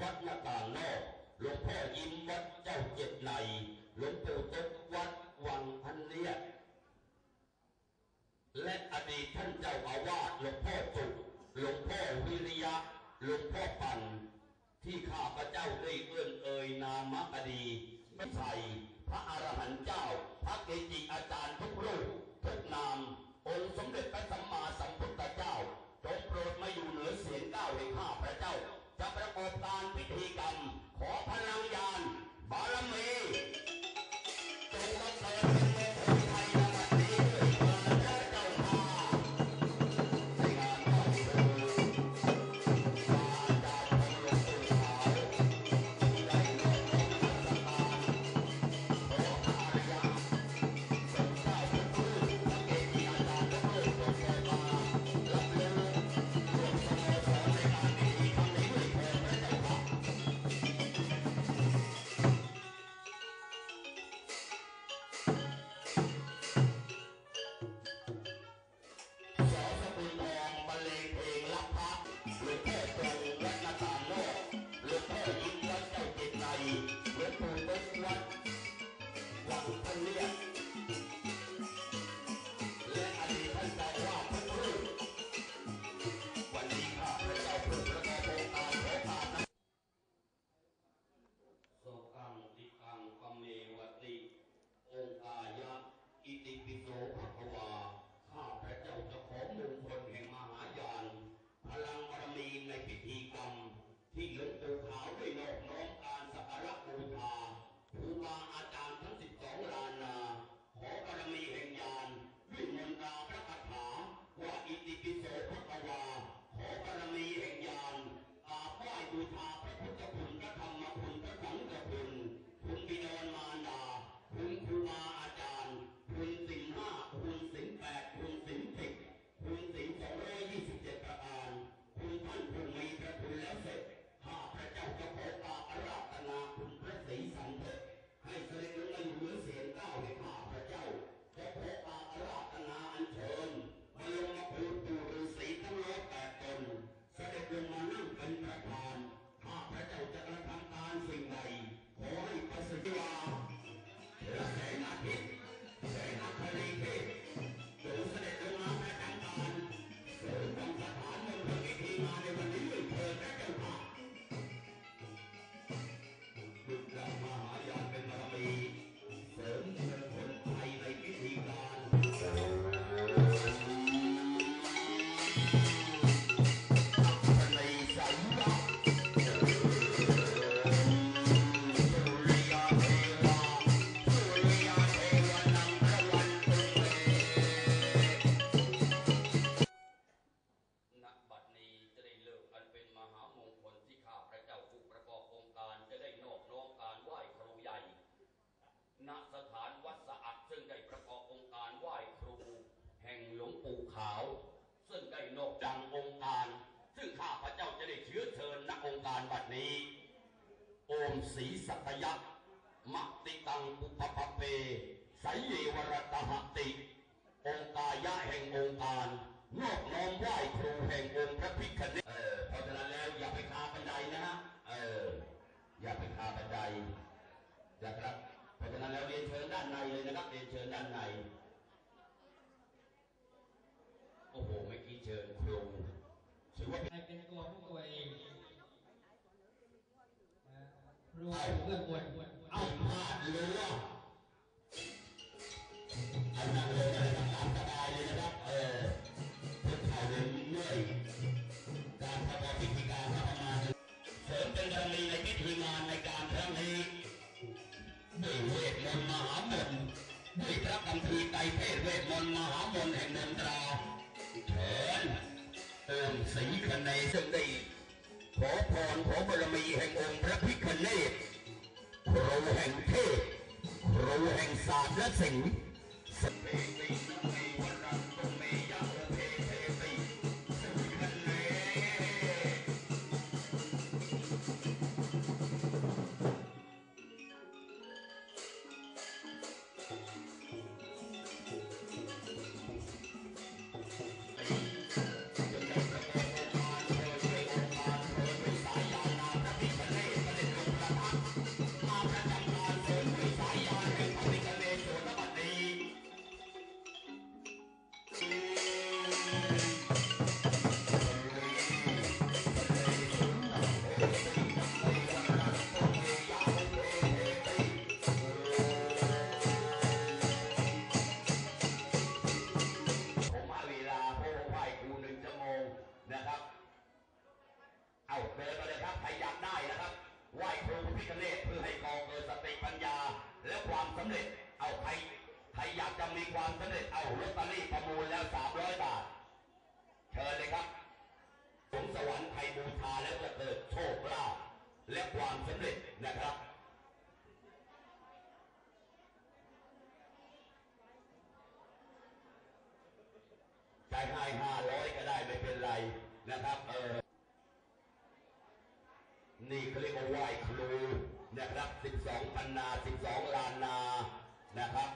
วัดนตานอหลวงพ่อยิ้มวัดเจ้าเจ็ดในหลวงปู่ตกวัดวังพันเลียและอดีตท่านเจ้าอาวาสหลวงพ่อจุกหลวงพ่อวิริยะหลวงพ่อปันที่ข้าพระเจ้าได้เอื้อนเอ่ยนามอดีไม่ใส่พระอรหันต์เจ้า พระเกจิอาจารย์ทุกรูปทุกนาม องค์สมเด็จพระสัม อบการพิธีกรรม ขอพลังยานบารมี ขาว ซึ่งได้นอกดังองค์การ ซึ่งข้าพระเจ้าจะได้เชื้อเชิญณองค์การบัดนี้ โอมศรีสัตยะมัติตังอุปปเปไสยเยวรตหติ องค์กายะแห่งองค์การนอบน้อมไหว้ครูแห่งองค์พระพิฆเนศเออเพราะฉะนั้นแล้วอย่าไปคาบันไดนะฮะเอออย่าไปคาบันไดนะครับเพราะฉะนั้นแล้วเรียนเชิญด้านในเลยนะครับเรียนเชิญด้านใน โอ้โหเมื่อกี้เชิญครูถือว่าเป็น ให้เป็นตัว ของตัวเองรวมเพื่อนบนเอาพลาดเลยว่าอันนั้นเลยนะครับตามสบายเลยนะครับเออเพื่อถ่ายเรื่อยการประกอบพิธีการพระประมาณเสริมเป็นบารมีในพิธีงานในการครั้งนี้ด้วยเวทมนต์มหามนต์ด้วยพระคัมภีไตรเพศเวทมนต์มหามนต์แห่งมนตราเถิน เติมสีคเนย์ซึ่งได้ขอพรขอบารมีแห่งองค์พระพิฆเนศครูแห่งเทพครูแห่งศาสตร์และศิลป์สเปติ ชเนศเพื่อให้กองเกิดสติปัญญา และความสำเร็จเอาใครใครอยากจะมีความสำเร็จเอาลอตเตอรี่ประมูลแล้วสามร้อยบาท เชิญเลยครับสงสวรรค์ไทยบูชาแล้วจะเกิดโชคลาภและความสำเร็จนะครับจ่ายให้ห้าร้อยก็ได้ไม่เป็นไรนะครับ เออ นี่เขาเรียกว่าไหว้ นะครับ 12พันนา 12ล้านนา นะครับ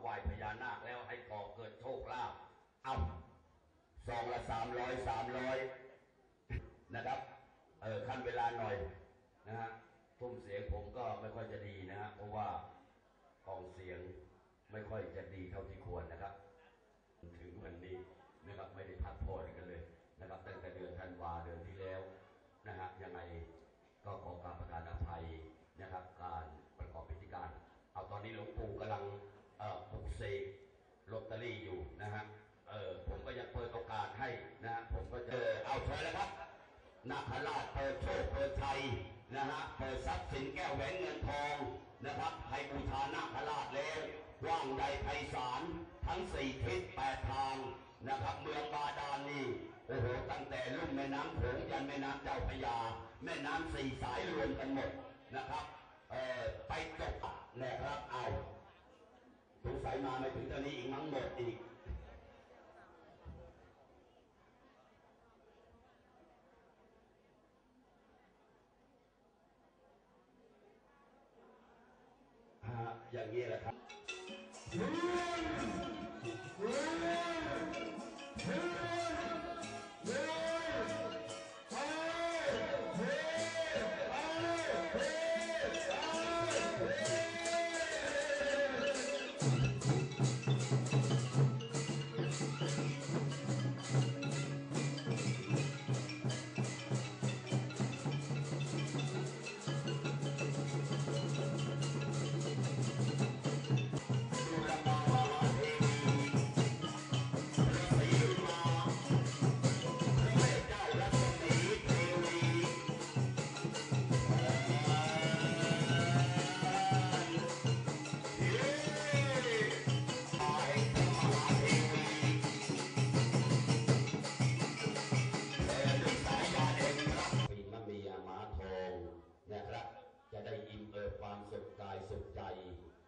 ไหว้พญานาคแล้วให้ก่อเกิดโชคลาภเอาสองละสามร้อยสามร้อยนะครับ เออขั้นเวลาหน่อยนะฮะทุ่มเสียงผมก็ไม่ค่อยจะดีนะฮะเพราะว่าของเสียงไม่ค่อยจะดีเท่าที่ควรนะครับ นาคราชเปิดโชคเปิดชัยนะฮะเปิดทรัพย์สินแก้วแหวนเงินทองนะครับให้บูชานาคราชแล้วว่างใดไพศาลทั้งสี่ทิศแปดทางนะครับเมืองบาดาลนี่โอ้โหตั้งแต่ลุ่มแม่น้ำโขงยันแม่น้ำเจ้าพระยา แม่น้ำสี่สายรวมกันหมดนะครับเอ่อไปจบนะครับเอาสงสัยมาไม่ถึงตอนนี้อีกมั้งหมดอีก ฮะอย่างนี้แหละครับ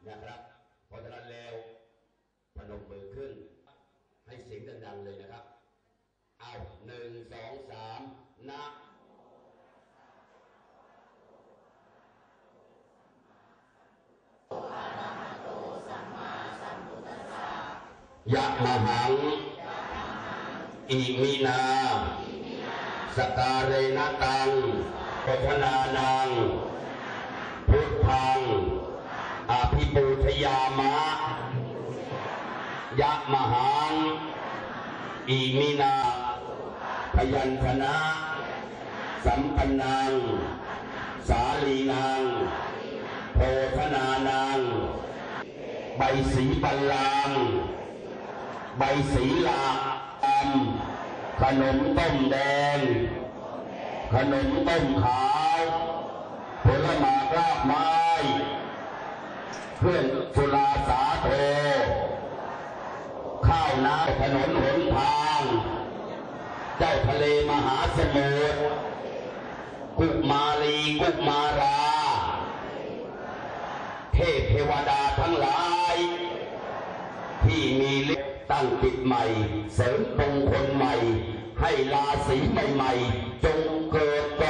นะครับ เพราะฉะนั้นแล้วพนมมือขึ้น ให้เสียงดังๆเลยนะครับ เอาหนึ่งสองสามนะยะมหัง อิมินาสการเรนตังปทนานัง พุทธัง อภิปูชยามะ ยะมหังอิมินา พยัญชนะ สัมปันนังสาลีนังโภชนานังใบสีบัลลังใบสีลาอันขนมต้มแดง ขนมต้มขาว ผลไม้รากไม้ เครื่องสุราสาโท ข้าวน้ำถนนหนทาง เจ้าทะเลมหาสมุทรกุมาลีกุมารา เทพเทวดาทั้งหลาย ที่มีฤทธิ์ตั้งจิตใหม่ เสริมมงคลใหม่ ให้ราศีใหม่ ๆ จงเกิดก่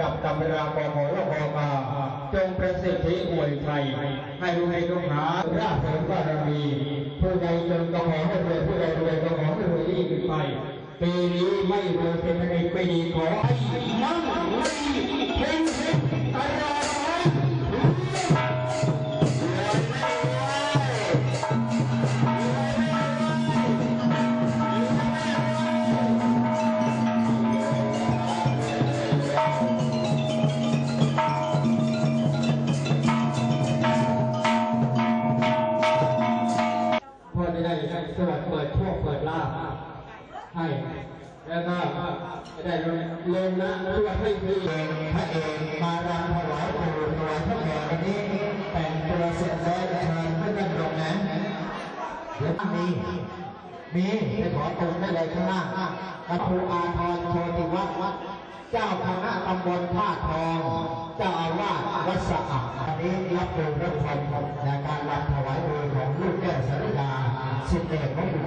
รับตำราปอหอละพอกาจงประสิทธิอวยไทย ให้ลูกให้ลูกหาราชเสริมบารมีผู้ใดจนก็ขอให้รวยผู้ใดรวยก็ขอให้รวยยิ่งขึ้นไปปีนี้ไม่รวยเป็นอะไรไม่ดีขอให้มั่งมีเพ่งเพ่งตลอด แล้วก็ได้ลงนะสวัสดิ์ให้ฟรีพระเอกมารำถวายปู่ถวายพระแผ่วันนี้แต่งตัวเสร็จแล้วเชิญให้ท่านลงนะเดี๋ยวมีมีไปขอตรงได้เลยข้างหน้าพระครูอาทรโชติวัฒน์วัดเจ้าคณะตำบลท่าทอง เจ้าอาวาสวัดสะอาดอันนี้รับดูรับชมในการรำถวายเรือของลูกแก้วสารยาสิทธิเอกของบุญ